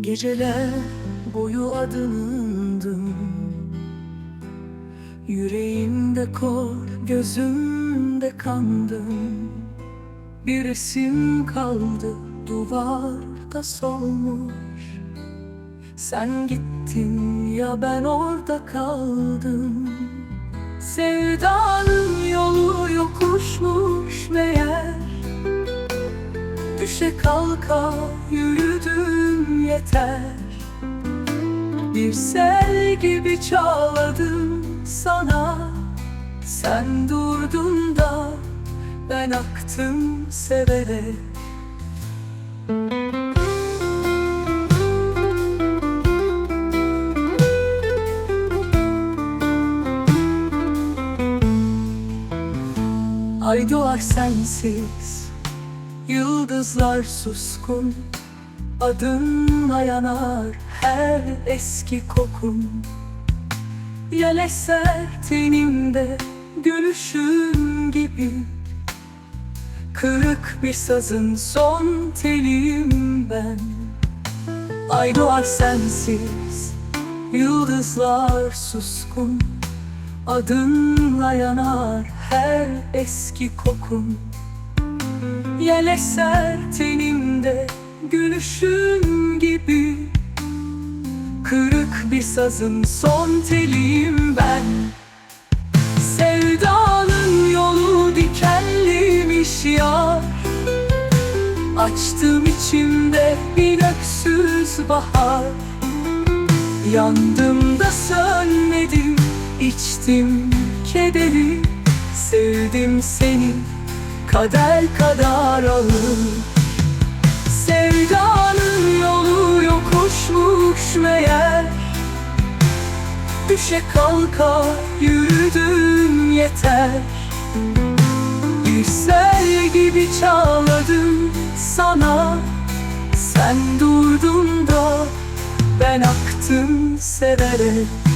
Geceler boyu adındım Yüreğimde kor, gözümde kandım. Bir resim kaldı duvarda solmuş. Sen gittin ya ben orada kaldım. Sevdanın Düşe kalka yürüdüm yeter. Bir sel gibi çağladım sana. Sen durdun da ben aktım severek Ay doğar sensiz Yıldızlar suskun Adınla yanar her eski kokun. Yel eser tenimde Gülüşün gibi. Kırık bir sazın son teliyim ben. Ay doğar sensiz Yıldızlar suskun. Adınla yanar her eski kokun Yel eser tenimde gülüşün gibi. Kırık bir sazın son teliyim ben. Sevdanın yolu dikenliymiş yar Açtım içimde bir öksüz bahar. Yandım da sönmedim içtim kederi. Sevdim seni kader kadar ağır. Sevdanın yolu yokuşmuş meğer. Düşe kalka yürüdüm yeter. Bir sel gibi çağladım sana. Sen durdun da ben aktım severek